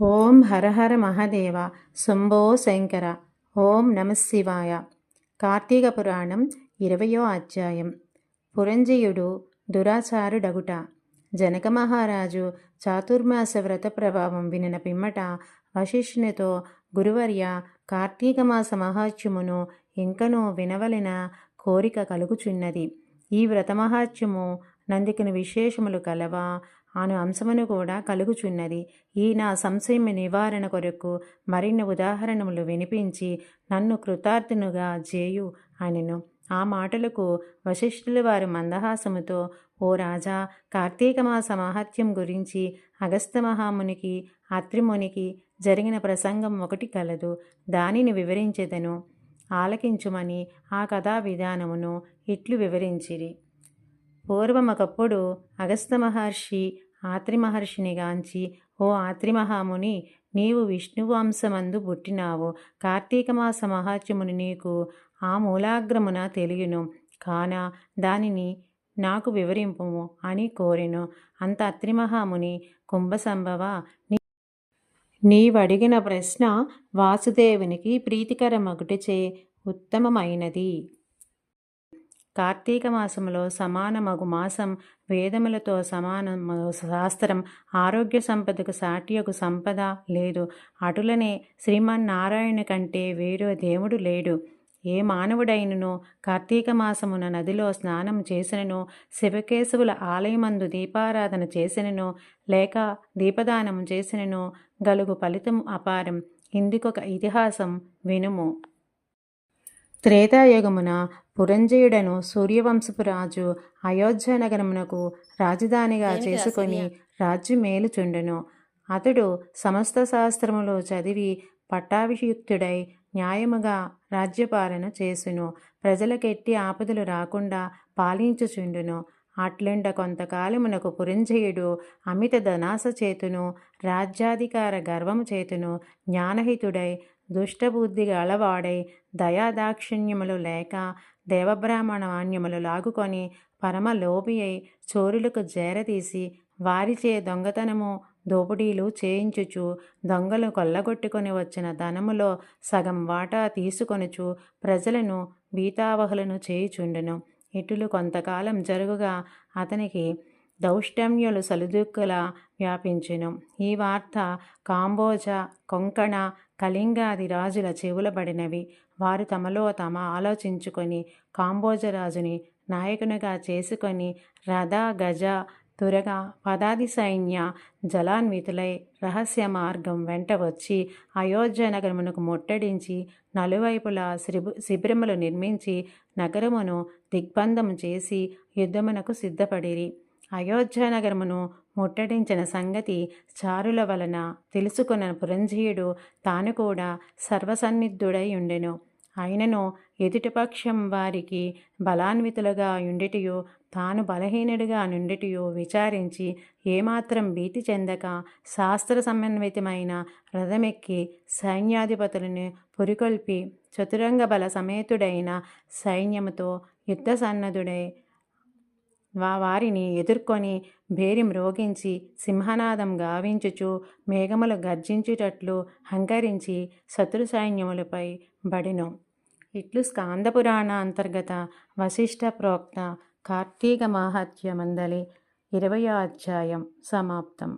ఓం హరహర మహదేవ శంభో శంకర. ఓం నమశివాయ కార్తీక పురాణం ఇరవయో అధ్యాయం. పురంజయుడు దురాచారుడగుట. జనక మహారాజు చాతుర్మాస వ్రత ప్రభావం వినిన పిమ్మట వశిష్ఠునితో గురువర్య కార్తీక మాస మహాత్యమును ఇంకనూ వినవలిన కోరిక కలుగుచున్నది. ఈ వ్రత మహాత్యము నందుకుని విశేషములు కలవా అను అంశమును కూడా కలుగుచున్నది. ఈ నా సంశయం నివారణ కొరకు మరిన్ని ఉదాహరణములు వినిపించి నన్ను కృతార్థునుగా జేయు అనెను. ఆ మాటలకు వశిష్ఠుల వారు మందహాసముతో ఓ రాజా కార్తీక మాస మహత్యం గురించి అగస్త మహామునికి అత్రిమునికి జరిగిన ప్రసంగం ఒకటి కలదు. దానిని వివరించెదను. ఆలకించుమని ఆ కథా విధానమును ఇట్లు వివరించిరి. పూర్వమొకప్పుడు అగస్త మహర్షి ఆత్రి మహర్షిని గాంచి ఓ ఆత్రి మహాముని నీవు విష్ణువంశమందు పుట్టినావు. కార్తీక మాస మహాత్యముని నీకు ఆ మూలాగ్రమున తెలియను. కాన దానిని నాకు వివరింపుము అని కోరెను. అంత అత్రి మహాముని కుంభసంభవ నీవడిగిన ప్రశ్న వాసుదేవునికి ప్రీతికరమగుటిచే ఉత్తమమైనది. కార్తీక మాసములో సమానమగు మాసం వేదములతో సమానము శాస్త్రం ఆరోగ్య సంపదకు సాటియకు సంపద లేదు. అటులనే శ్రీమన్నారాయణ కంటే వేరు దేవుడు లేడు. ఏ మానవుడైనను కార్తీక మాసమున నదిలో స్నానం చేసినను శివకేశవుల ఆలయమందు దీపారాధన చేసినను లేక దీపదానం చేసినను గలుగు ఫలితం అపారం. ఇందుకొక ఇతిహాసం వినుము. త్రేతాయుగమున పురంజయుడను సూర్యవంశపు రాజు అయోధ్య నగరమునకు రాజధానిగా చేసుకొని రాజ్యం మేలుచుండెను. అతడు సమస్త శాస్త్రములు చదివి పట్టాభిషిక్తుడై న్యాయముగా రాజ్యపాలన చేసును. ప్రజలకెట్టి ఆపదలు రాకుండా పాలించుచుండును. అట్లుండ కొంతకాలమునకు పురంజయుడు అమిత ధనాస చేతును రాజ్యాధికార గర్వము చేతును జ్ఞానహితుడై దుష్టబుద్ధి గలవాడై దయాదాక్షిణ్యములు లేక దేవబ్రాహ్మణ మాన్యములు లాగుకొని పరమ లోపి అయి చోరులకు జేరతీసి వారిచే దొంగతనము దోపిడీలు చేయించుచు దొంగలు కొల్లగొట్టుకొని వచ్చిన ధనములో సగం వాటా తీసుకొనుచు ప్రజలను వీతావహులను చేయుచుండెను. ఇటులు కొంతకాలం జరుగుగా అతనికి దౌష్టమ్యులు సలుదుక్కులా వ్యాపించెను. ఈ వార్త కాంబోజ కొంకణ కళింగాది రాజుల చెవులబడినవి. వారు తమలో తమ ఆలోచించుకొని కాంబోజరాజుని నాయకునిగా చేసుకొని రథ గజ త్వరగా పదాది సైన్య జలాన్వితులై రహస్య మార్గం వెంట వచ్చి అయోధ్య నగరమునకు ముట్టడించి నలువైపులా శిబి శిబిరములు నిర్మించి నగరమును దిగ్బంధం చేసి యుద్ధమునకు సిద్ధపడిరి. అయోధ్య నగరమును ముట్టడించిన సంగతి చారుల వలన తెలుసుకున్న పురంజీయుడు తాను కూడా సర్వసన్నిధుడై ఉండెను. అయినను ఎదుటిపక్షం వారికి బలాన్వితులుగా ఉండిటియో తాను బలహీనుడిగా నుండిటియో విచారించి ఏమాత్రం భీతి చెందక శాస్త్ర సమన్వితమైన రథమెక్కి సైన్యాధిపతులను పురికొల్పి చతురంగ బల సమేతుడైన సైన్యముతో యుద్ధ సన్నద్ధుడై వా వారిని ఎదుర్కొని భేరి మ్రోగించి సింహనాదం గావించుచు మేఘములు గర్జించుటట్లు హంకరించి శత్రు సైన్యములపై బడిను. ఇట్లు స్కాందపురాణ అంతర్గత వశిష్ట ప్రోక్త కార్తీక మాహత్య మందలి ఇరవయో అధ్యాయం సమాప్తం.